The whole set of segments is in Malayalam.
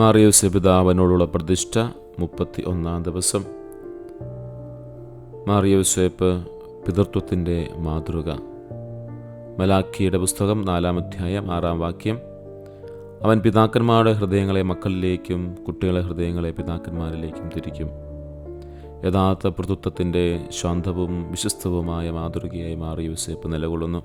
മാറിയോസ് പിതാവിനോടുള്ള പ്രതിഷ്ഠ മുപ്പത്തി ഒന്നാം ദിവസം മാറിയോസേപ്പ് പിതൃത്വത്തിന്റെ മാതൃക. മലാഖിയുടെ പുസ്തകം നാലാം അധ്യായം ആറാം വാക്യം. അവൻ പിതാക്കന്മാരുടെ ഹൃദയങ്ങളെ മക്കളിലേക്കും കുട്ടികളെ ഹൃദയങ്ങളെ പിതാക്കന്മാരിലേക്കും തിരിക്കും. യഥാർത്ഥ പിതൃത്വത്തിന്റെ ശാന്തവും വിശ്വസ്തവുമായ മാതൃകയായി മാറി നിലകൊള്ളുന്നു.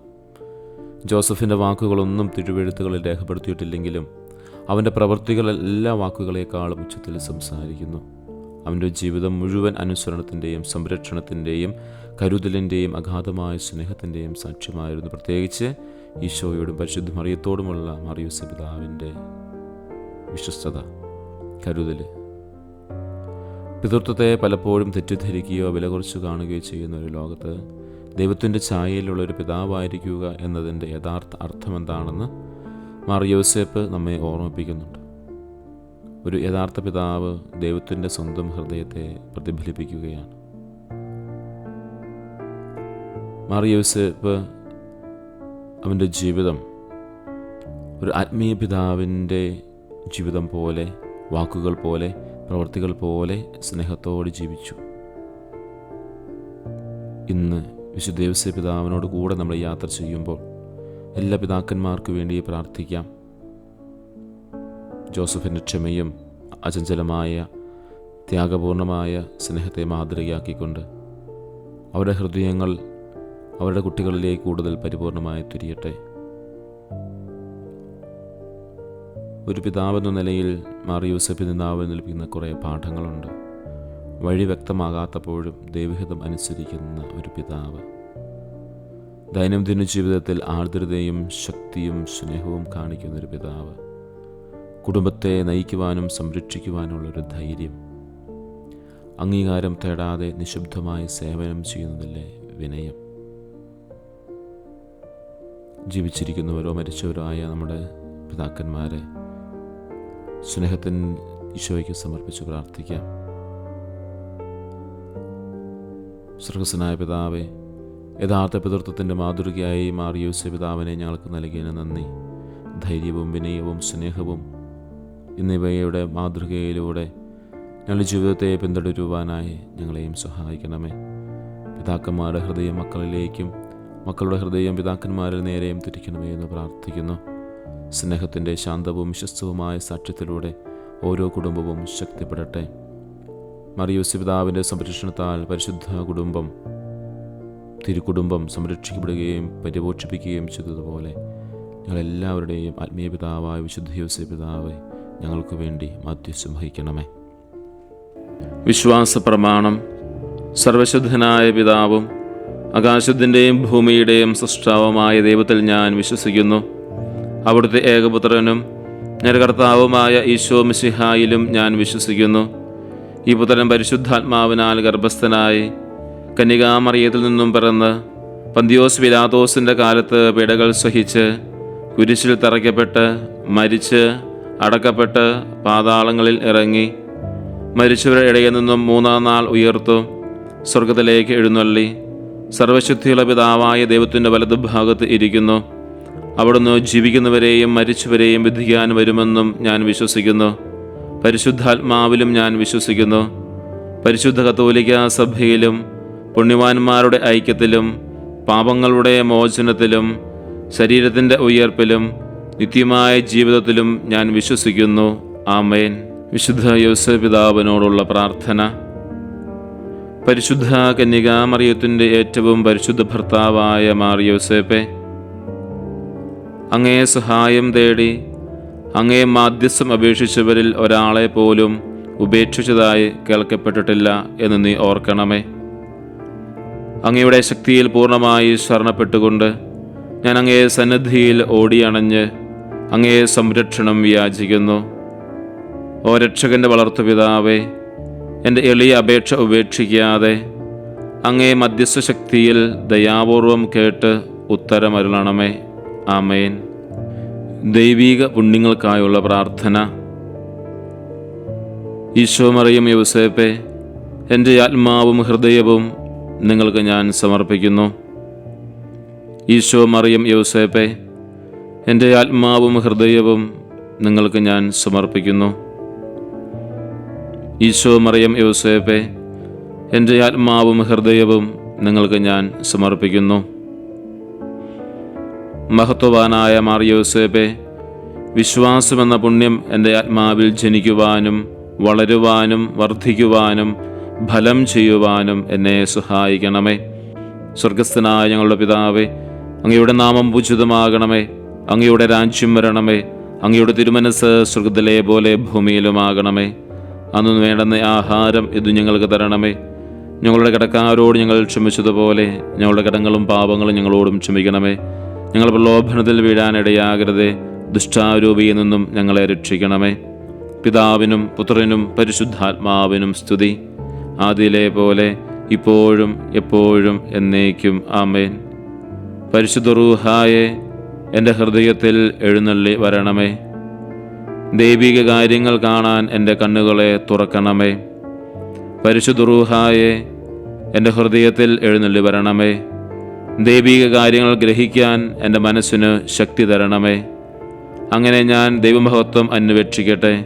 ജോസഫിന്റെ വാക്കുകളൊന്നും തിരുവെഴുത്തുകളിൽ രേഖപ്പെടുത്തിയിട്ടില്ലെങ്കിലും അവന്റെ പ്രവൃത്തികൾ എല്ലാ വാക്കുകളെക്കാളും ഉച്ചത്തിൽ സംസാരിക്കുന്നു. അവന്റെ ജീവിതം മുഴുവൻ അനുസരണത്തിന്റെയും സംരക്ഷണത്തിന്റെയും കരുതലിന്റെയും അഗാധമായ സ്നേഹത്തിന്റെയും സാക്ഷ്യമായിരുന്നു. പ്രത്യേകിച്ച് ഈശോയോടും പരിശുദ്ധ മറിയത്തോടുമുള്ള മറിയൂസ് പിതാവിന്റെ വിശ്വസ്തത കരുതൽ പിതൃത്വത്തെ പലപ്പോഴും തെറ്റിദ്ധരിക്കുകയോ വില കുറച്ച് കാണുകയോ ചെയ്യുന്ന ഒരു ലോകത്ത് ദൈവത്തിന്റെ ഛായയിലുള്ള ഒരു പിതാവായിരിക്കുക എന്നതിന്റെ യഥാർത്ഥ അർത്ഥമെന്താണെന്ന് മാറിയോസേപ്പ് നമ്മെ ഓർമ്മിപ്പിക്കുന്നുണ്ട്. ഒരു യഥാർത്ഥ പിതാവ് ദൈവത്തിന്റെ സ്വന്തം ഹൃദയത്തെ പ്രതിഫലിപ്പിക്കുകയാണ്. മാറിയോസേപ്പ് അവന്റെ ജീവിതം ഒരു ആത്മീയ പിതാവിന്റെ ജീവിതം പോലെ വാക്കുകൾ പോലെ പ്രവർത്തികൾ പോലെ സ്നേഹത്തോടെ ജീവിച്ചു. ഇന്ന് വിശുദ്ധ ദേവസ്വ പിതാവിനോട് കൂടെ നമ്മൾ യാത്ര ചെയ്യുമ്പോൾ എല്ലാ പിതാക്കന്മാർക്കു വേണ്ടി പ്രാർത്ഥിക്കാം. ജോസഫിന്റെ ക്ഷമയും അചഞ്ചലമായ ത്യാഗപൂർണമായ സ്നേഹത്തെ മാതൃകയാക്കിക്കൊണ്ട് അവരുടെ ഹൃദയങ്ങൾ അവരുടെ കുട്ടികളിലേക്ക് കൂടുതൽ പരിപൂർണമായി തിരിയട്ടെ. ഒരു പിതാവെന്ന നിലയിൽ മാറി യൂസഫ് നിന്നാവിൽ നിൽപ്പിക്കുന്ന കുറേ പാഠങ്ങളുണ്ട്. വഴി വ്യക്തമാകാത്തപ്പോഴും ദൈവഹിതം അനുസരിക്കുന്ന ഒരു പിതാവ്. ദൈനംദിന ജീവിതത്തിൽ ആർദ്രതയും ശക്തിയും സ്നേഹവും കാണിക്കുന്ന ഒരു പിതാവ്. കുടുംബത്തെ നയിക്കുവാനും സംരക്ഷിക്കുവാനുള്ളൊരു ധൈര്യം. അംഗീകാരം തേടാതെ നിശബ്ദമായി സേവനം ചെയ്യുന്നതിലെ വിനയം. ജീവിച്ചിരിക്കുന്നവരോ മരിച്ചവരോ ആയ നമ്മുടെ പിതാക്കന്മാരെ സ്നേഹത്തിൻ ഈശോയ്ക്ക് സമർപ്പിച്ച് പ്രാർത്ഥിക്കാം. സർഗസ്സനായ പിതാവെ യഥാർത്ഥ പിതൃത്വത്തിന്റെ മാതൃകയായി മാറിയൂസ പിതാവിനെ ഞങ്ങൾക്ക് നൽകിയതിന് നന്ദി. ധൈര്യവും വിനയവും സ്നേഹവും എന്നിവയുടെ മാതൃകയിലൂടെ ഞങ്ങളുടെ ജീവിതത്തെ പിന്തുടരുവാനായി ഞങ്ങളെയും സഹായിക്കണമേ. പിതാക്കന്മാരുടെ ഹൃദയം മക്കളിലേക്കും മക്കളുടെ ഹൃദയം പിതാക്കന്മാരിൽ നേരെയും തിരിക്കണമേ എന്ന് പ്രാർത്ഥിക്കുന്നു. സ്നേഹത്തിന്റെ ശാന്തവും വിശ്വസ്തവുമായ സാക്ഷ്യത്തിലൂടെ ഓരോ കുടുംബവും ശക്തിപ്പെടട്ടെ. മറിയൂസ് പിതാവിന്റെ സംരക്ഷണത്താൽ പരിശുദ്ധ കുടുംബം തിരുക്കുടുംബം സംരക്ഷിക്കപ്പെടുകയും പരിപോഷിപ്പിക്കുകയും ചെയ്തതുപോലെ ഞങ്ങളെല്ലാവരുടെയും ആത്മീയ പിതാവായ വിശുദ്ധ യോസ പിതാവ് ഞങ്ങൾക്ക് വേണ്ടി മാധ്യസ്ഥം വഹിക്കണമേ. വിശ്വാസ പ്രമാണം സർവശുദ്ധനായ പിതാവും ആകാശത്തിന്റെയും ഭൂമിയുടെയും സൃഷ്ടാവുമായ ദൈവത്തിൽ ഞാൻ വിശ്വസിക്കുന്നു. അവിടുത്തെ ഏകപുത്രനും നരകർത്താവുമായ ഈശോ മിശിഹായിലും ഞാൻ വിശ്വസിക്കുന്നു. ഈ പുത്രൻ പരിശുദ്ധാത്മാവിനാൽ ഗർഭസ്ഥനായി കന്യകാമറിയത്തിൽ നിന്നും പിറന്ന് പന്തിയോസ് വിലാതോസിന്റെ കാലത്ത് പിടകൾ സഹിച്ച് കുരിശിൽ തറയ്ക്കപ്പെട്ട് മരിച്ച് അടക്കപ്പെട്ട് പാതാളങ്ങളിൽ ഇറങ്ങി മരിച്ചവരുടെ ഇടയിൽ നിന്നും മൂന്നാം നാൾ ഉയർത്തു സ്വർഗത്തിലേക്ക് എഴുന്നള്ളി. സർവശുദ്ധിയുള്ള പിതാവായ ദൈവത്തിന്റെ വലതുഭാഗത്ത് ഇരിക്കുന്നു. അവിടുന്ന് ജീവിക്കുന്നവരെയും മരിച്ചവരെയും വിധിക്കാൻ വരുമെന്നും ഞാൻ വിശ്വസിക്കുന്നു. പരിശുദ്ധാത്മാവിലും ഞാൻ വിശ്വസിക്കുന്നു. പരിശുദ്ധ കത്തോലിക്ക സഭയിലും പുണ്യവാന്മാരുടെ ഐക്യത്തിലും പാപങ്ങളുടെ മോചനത്തിലും ശരീരത്തിന്റെ ഉയർപ്പിലും നിത്യമായ ജീവിതത്തിലും ഞാൻ വിശ്വസിക്കുന്നു. ആമേൻ. വിശുദ്ധ യോസഫ് പിതാവിനോടുള്ള പ്രാർത്ഥന. പരിശുദ്ധ കന്യകാമറിയത്തിന്റെ ഏറ്റവും പരിശുദ്ധ ഭർത്താവായ മാറിയോസേപ്പെ അങ്ങേ സഹായം തേടി അങ്ങേ മാധ്യസ്ഥം അപേക്ഷിച്ചവരിൽ ഒരാളെ പോലും ഉപേക്ഷിച്ചതായി കേൾക്കപ്പെട്ടിട്ടില്ല എന്ന് നീ ഓർക്കണമേ. അങ്ങയുടെ ശക്തിയിൽ പൂർണമായി ശരണപ്പെട്ടുകൊണ്ട് ഞാൻ അങ്ങേ സന്നദ്ധിയിൽ ഓടിയണഞ്ഞ് അങ്ങേ സംരക്ഷണം വ്യാചിക്കുന്നു. ഓ രക്ഷകന്റെ വളർത്തുപിതാവേ എന്റെ എളിയ അപേക്ഷ ഉപേക്ഷിക്കാതെ അങ്ങേ മധ്യസ്ഥ ശക്തിയിൽ ദയാപൂർവം കേട്ട് ഉത്തരമരുളണമേ. ആമേൻ. ദൈവീക പുണ്യങ്ങൾക്കായുള്ള പ്രാർത്ഥന. ഈശോ മറിയം എന്റെ ആത്മാവും ഹൃദയവും നിങ്ങൾക്ക് ഞാൻ സമർപ്പിക്കുന്നു. ഈശോ മറിയം യൗസേപ്പെ എന്റെ ആത്മാവും ഹൃദയവും നിങ്ങൾക്ക് ഞാൻ സമർപ്പിക്കുന്നു. ഈശോ മറിയം യോസേപ്പെ എന്റെ ആത്മാവും ഹൃദയവും നിങ്ങൾക്ക് ഞാൻ സമർപ്പിക്കുന്നു. മഹത്വവാനായ മാറിയോസേപ്പെ വിശ്വാസമെന്ന പുണ്യം എന്റെ ആത്മാവിൽ ജനിക്കുവാനും വളരുവാനും വർദ്ധിക്കുവാനും ഫലം ചെയ്യുവാനും എന്നെ സഹായിക്കണമേ. സ്വർഗസ്ഥനായ ഞങ്ങളുടെ പിതാവേ അങ്ങയുടെ നാമം പൂജിതമാകണമേ. അങ്ങയുടെ രാജ്യം വരണമേ. അങ്ങയുടെ തിരുമനസ് സ്വർഗത്തിലെ പോലെ ഭൂമിയിലുമാകണമേ. അന്ന് വേണ്ടുന്ന ആഹാരം ഇത് ഞങ്ങൾക്ക് തരണമേ. ഞങ്ങളുടെ കടക്കാരോട് ഞങ്ങൾ ക്ഷമിച്ചതുപോലെ ഞങ്ങളുടെ കടങ്ങളും പാപങ്ങളും ഞങ്ങളോടും ക്ഷമിക്കണമേ. ഞങ്ങൾ പ്രലോഭനത്തിൽ വീഴാനിടയാകരുതേ ദുഷ്ടാരൂപിയിൽ നിന്നും ഞങ്ങളെ രക്ഷിക്കണമേ. പിതാവിനും പുത്രനും പരിശുദ്ധാത്മാവിനും സ്തുതി. ആദിയിലെ പോലെ ഇപ്പോഴും എപ്പോഴും എന്നേക്കും ആമേൻ. പരിശുദ്ധ റൂഹായെ എന്റെ ഹൃദയത്തിൽ എഴുന്നള്ളി വരണമേ. ദൈവിക കാര്യങ്ങൾ കാണാൻ എന്റെ കണ്ണുകളെ തുറക്കണമേ. പരിശുദ്ധ റൂഹായെ എന്റെ ഹൃദയത്തിൽ എഴുന്നള്ളി വരണമേ. ദൈവിക കാര്യങ്ങൾ ഗ്രഹിക്കാൻ എന്റെ മനസ്സിന് ശക്തി തരണമേ. അങ്ങനെ ഞാൻ ദൈവമഹത്വം അന്വേഷിക്കട്ടെ.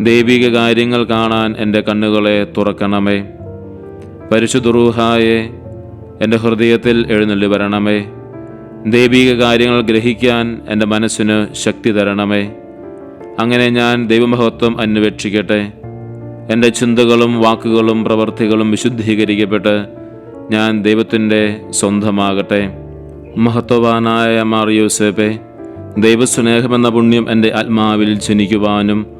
ദൈവിക കാര്യങ്ങൾ കാണാൻ എന്റെ കണ്ണുകളെ തുറക്കണമേ. പരിശുദ്ധുഹായെ എന്റെ ഹൃദയത്തിൽ എഴുന്നള്ളി വരണമേ. ദൈവിക കാര്യങ്ങൾ ഗ്രഹിക്കാൻ എന്റെ മനസ്സിന് ശക്തി തരണമേ. അങ്ങനെ ഞാൻ ദൈവമഹത്വം അന്വേഷിക്കട്ടെ. എന്റെ ചിന്തകളും വാക്കുകളും പ്രവർത്തികളും വിശുദ്ധീകരിക്കപ്പെട്ട് ഞാൻ ദൈവത്തിന്റെ സ്വന്തമാകട്ടെ. മഹത്വവാനായ മാർ യൂസേപ്പെ ദൈവസ്നേഹമെന്ന പുണ്യം എന്റെ ആത്മാവിൽ ജനിക്കുവാനും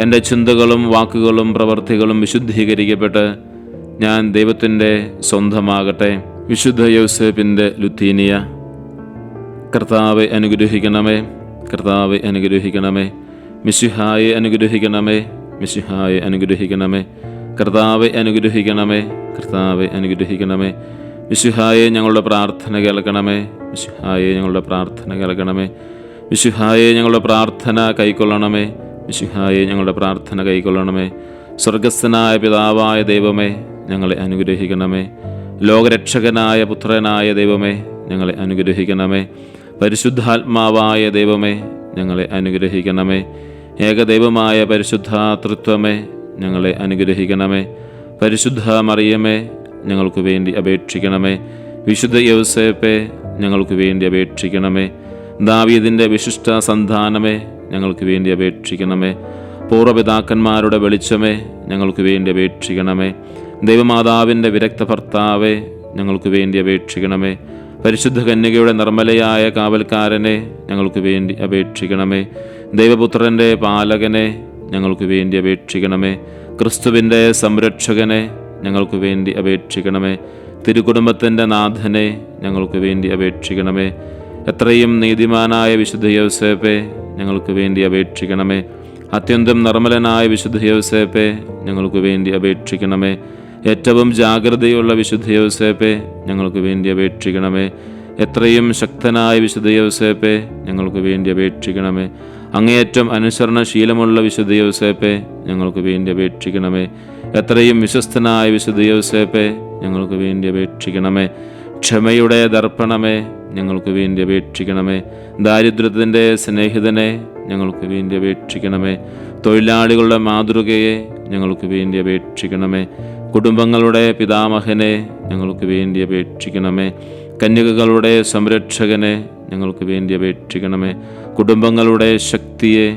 എന്റെ ചിന്തകളും വാക്കുകളും പ്രവർത്തികളും വിശുദ്ധീകരിക്കപ്പെട്ട് ഞാൻ ദൈവത്തിന്റെ സ്വന്തമാകട്ടെ. വിശുദ്ധ യോസേപ്പിന്റെ ലുത്തീനിയ. കർത്താവെ അനുഗ്രഹിക്കണമേ. കർത്താവെ അനുഗ്രഹിക്കണമേ. മിശിഹായെ അനുഗ്രഹിക്കണമേ. മിശിഹായെ അനുഗ്രഹിക്കണമേ. കർത്താവെ അനുഗ്രഹിക്കണമേ. കർത്താവെ അനുഗ്രഹിക്കണമേ. മിശിഹായെ ഞങ്ങളുടെ പ്രാർത്ഥന കേൾക്കണമേ. മിശിഹായെ ഞങ്ങളുടെ പ്രാർത്ഥന കേൾക്കണമേ. മിശിഹായെ ഞങ്ങളുടെ പ്രാർത്ഥന കൈക്കൊള്ളണമേ. മിശിഹായെ ഞങ്ങളുടെ പ്രാർത്ഥന കൈക്കൊള്ളണമേ. സ്വർഗസ്ഥനായ പിതാവായ ദൈവമേ ഞങ്ങളെ അനുഗ്രഹിക്കണമേ. ലോകരക്ഷകനായ പുത്രനായ ദൈവമേ ഞങ്ങളെ അനുഗ്രഹിക്കണമേ. പരിശുദ്ധാത്മാവായ ദൈവമേ ഞങ്ങളെ അനുഗ്രഹിക്കണമേ. ഏകദൈവമായ പരിശുദ്ധാതൃത്വമേ ഞങ്ങളെ അനുഗ്രഹിക്കണമേ. പരിശുദ്ധ മറിയമേ ഞങ്ങൾക്ക് വേണ്ടി അപേക്ഷിക്കണമേ. വിശുദ്ധ യൗസേപ്പെ ഞങ്ങൾക്ക് വേണ്ടി അപേക്ഷിക്കണമേ. ദാവീദിന്റെ വിശിഷ്ട സന്താനമേ ഞങ്ങൾക്ക് വേണ്ടി അപേക്ഷിക്കണമേ. പൂർവപിതാക്കന്മാരുടെ വെളിച്ചമേ ഞങ്ങൾക്ക് വേണ്ടി അപേക്ഷിക്കണമേ. ദൈവമാതാവിന്റെ വിരക്ത ഭർത്താവേ ഞങ്ങൾക്ക് വേണ്ടി അപേക്ഷിക്കണമേ. പരിശുദ്ധ കന്യകയുടെ നിർമ്മലയായ കാവൽക്കാരനെ ഞങ്ങൾക്ക് വേണ്ടി അപേക്ഷിക്കണമേ. ദൈവപുത്രന്റെ പാലകനെ ഞങ്ങൾക്ക് വേണ്ടി അപേക്ഷിക്കണമേ. ക്രിസ്തുവിന്റെ സംരക്ഷകനെ ഞങ്ങൾക്ക് വേണ്ടി അപേക്ഷിക്കണമേ. തിരുകുടുംബത്തിന്റെ നാഥനെ ഞങ്ങൾക്ക് വേണ്ടി അപേക്ഷിക്കണമേ. എത്രയും നീതിമാനായ വിശുദ്ധ യോസേപ്പെ ഞങ്ങൾക്ക് വേണ്ടി അപേക്ഷിക്കണമേ. അത്യന്തം നിർമ്മലനായ വിശുദ്ധ യോസേപ്പെ ഞങ്ങൾക്ക് വേണ്ടി അപേക്ഷിക്കണമേ. ഏറ്റവും ജാഗ്രതയുള്ള വിശുദ്ധ യോസേപ്പെ ഞങ്ങൾക്ക് വേണ്ടി അപേക്ഷിക്കണമേ. എത്രയും ശക്തനായ വിശുദ്ധ യോസേപ്പെ ഞങ്ങൾക്ക് വേണ്ടി അപേക്ഷിക്കണമേ. അങ്ങേയറ്റം അനുസരണശീലമുള്ള വിശുദ്ധ യോസേപ്പെ ഞങ്ങൾക്ക് വേണ്ടി അപേക്ഷിക്കണമേ. എത്രയും വിശ്വസ്തനായ വിശുദ്ധ യോസേപ്പെ ഞങ്ങൾക്ക് വേണ്ടി അപേക്ഷിക്കണമേ. ക്ഷമയുടെ ദർപ്പണമേ ഞങ്ങൾക്ക് വേണ്ടി അപേക്ഷിക്കണമേ. ദാരിദ്ര്യത്തിന്റെ സ്നേഹിതനെ ഞങ്ങൾക്ക് വേണ്ടി അപേക്ഷിക്കണമേ. തൊഴിലാളികളുടെ മാതൃകയെ ഞങ്ങൾക്ക് വേണ്ടി അപേക്ഷിക്കണമേ. കുടുംബങ്ങളുടെ പിതാമഹനെ ഞങ്ങൾക്ക് വേണ്ടി അപേക്ഷിക്കണമേ. കന്യകകളുടെ സംരക്ഷകനെ ഞങ്ങൾക്ക് വേണ്ടി അപേക്ഷിക്കണമേ. കുടുംബങ്ങളുടെ ശക്തിയെ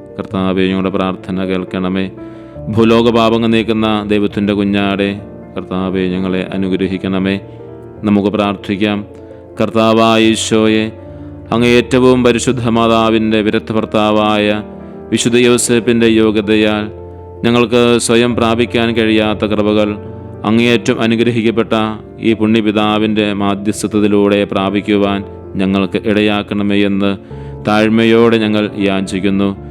കർത്താവെ ഞങ്ങളുടെ പ്രാർത്ഥന കേൾക്കണമേ. ഭൂലോക പാപങ്ങൾ നീക്കുന്ന ദൈവത്തിന്റെ കുഞ്ഞാടെ കർത്താവെ ഞങ്ങളെ അനുഗ്രഹിക്കണമേ. നമുക്ക് പ്രാർത്ഥിക്കാം. കർത്താവായ അങ്ങ് ഏറ്റവും പരിശുദ്ധ മാതാവിന്റെ വിരക്ത ഭർത്താവായ വിശുദ്ധ യോസേപ്പിന്റെ യോഗ്യതയാൽ ഞങ്ങൾക്ക് സ്വയം പ്രാപിക്കാൻ കഴിയാത്ത കൃപകൾ അങ്ങേയറ്റം അനുഗ്രഹിക്കപ്പെട്ട ഈ പുണ്യപിതാവിന്റെ മാധ്യസ്ഥത്തിലൂടെ പ്രാപിക്കുവാൻ ഞങ്ങൾക്ക് ഇടയാക്കണമേ എന്ന് താഴ്മയോടെ ഞങ്ങൾ യാചിക്കുന്നു.